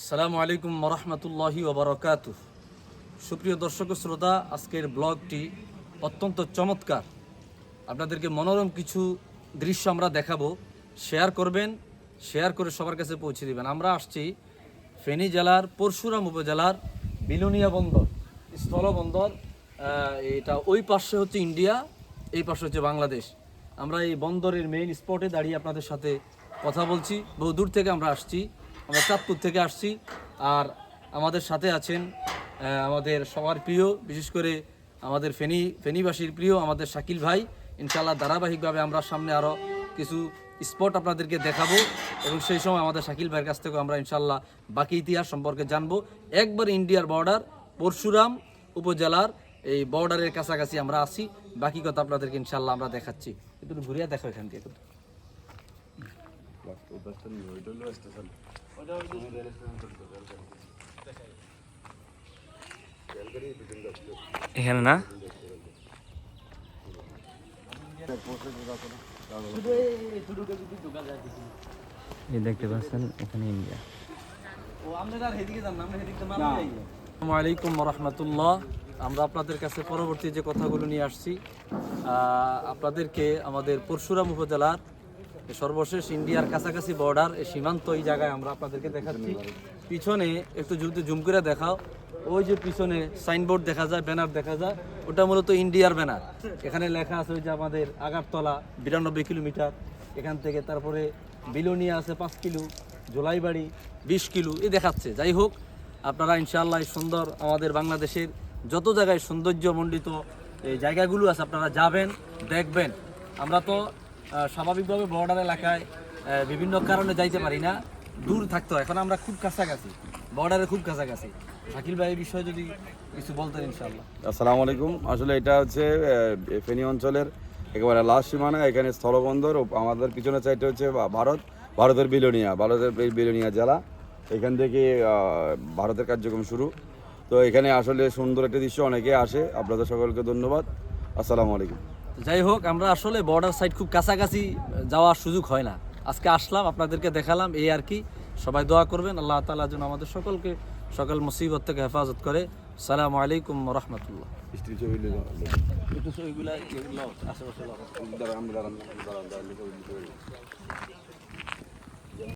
আসসালামু আলাইকুম রহমতুল্লাহি ওবরকাত সুপ্রিয় দর্শক শ্রোতা, আজকের ব্লগটি অত্যন্ত চমৎকার। আপনাদেরকে মনোরম কিছু দৃশ্য আমরা দেখাবো। শেয়ার করবেন, শেয়ার করে সবার কাছে পৌঁছে দেবেন। আমরা আসছি ফেনী জেলার পরশুরাম উপজেলার বিলোনিয়া বন্দর, স্থলবন্দর এটা ওই পাশে হচ্ছে ইন্ডিয়া, এই পাশে হচ্ছে বাংলাদেশ। আমরা এই বন্দরের মেইন স্পটে দাঁড়িয়ে আপনাদের সাথে কথা বলছি। বহু দূর থেকে আমরা আসছি। আমরা চাঁদপুর থেকে আসছি আর আমাদের সাথে আছেন আমাদের সবার প্রিয়, বিশেষ করে আমাদের ফেনী, ফেনীবাসীর প্রিয় আমাদের শাকিল ভাই। ইনশাল্লাহ ধারাবাহিকভাবে আমরা সামনে আরও কিছু স্পট আপনাদেরকে দেখাবো এবং সেই সময় আমাদের শাকিল ভাইয়ের কাছ থেকে আমরা ইনশাল্লাহ বাকি ইতিহাস সম্পর্কে জানব। একবার ইন্ডিয়ার বর্ডার, পরশুরাম উপজেলার এই বর্ডারের কাছাকাছি আমরা আছি। বাকি কথা আপনাদেরকে ইনশাল্লাহ আমরা দেখাচ্ছি। একটু ঘুরিয়া দেখো এখান থেকে। এখানে না এই দেখতে পাচ্ছেন এখানে ইন্ডিয়া আলাইকুম রহমতুল্লাহ আমরা আপনাদের কাছে পরবর্তী যে কথাগুলো নিয়ে আসছি আহ, আপনাদেরকে আমাদের পরশুরাম উপজেলার সর্বশেষ ইন্ডিয়ার কাছাকাছি বর্ডার সীমান্ত এই জায়গায় আমরা আপনাদেরকে দেখাচ্ছি। পিছনে একটু যদি জুম করে দেখাও, ওই যে পিছনে সাইনবোর্ড দেখা যায় ব্যানার দেখা যায়, ওটা মূলত ইন্ডিয়ার ব্যানার এখানে লেখা আছে ওই যে আমাদের আগারতলা বিরানব্বই কিলোমিটার, এখান থেকে তারপরে বিলোনিয়া আছে পাঁচ কিলো, জোলাইবাড়ি বিশ কিলো, এই দেখাচ্ছে। যাই হোক, আপনারা ইনশাআল্লাহ সুন্দর আমাদের বাংলাদেশের যত জায়গায় সৌন্দর্যমণ্ডিত এই জায়গাগুলো আছে, আপনারা যাবেন, দেখবেন। আমরা তো স্বাভাবিকভাবে বর্ডার এলাকায় বিভিন্ন কারণে যাইতে পারি না। দূর থাকতে হয়। এখন আমরা খুব কাছাকাছি। বর্ডারে খুব কাছাকাছি। শাকিল ভাই এই বিষয়ে যদি কিছু বলতেন, ইনশাআল্লাহ। আসসালামু আলাইকুম। আসলে এটা হচ্ছে ফেনী অঞ্চলের একেবারে লাস্ট সীমানা, এখানে স্থলবন্দর আমাদের পিছনে সাইডটা হচ্ছে ভারত, ভারতের বিলোনিয়া ভারতের বিলোনিয়া জেলা। এখান থেকে ভারতের কার্যক্রম শুরু। তো এখানে আসলে সুন্দর একটা দৃশ্য অনেকে আসে। আপনাদের সকলকে ধন্যবাদ। আসসালামু আলাইকুম। যাই হোক আমরা আসলে বর্ডার সাইড খুব কাছাকাছি যাওয়ার সুযোগ হয় না। আজকে আসলাম আপনাদেরকে দেখালাম এই আর কি। সবাই দোয়া করবেন আল্লাহ তালা যেন আমাদের সকলকে সকল মুসিবত থেকে হেফাজত করে। সালামু আলাইকুম রহমতুল্লাহ। আশেপাশে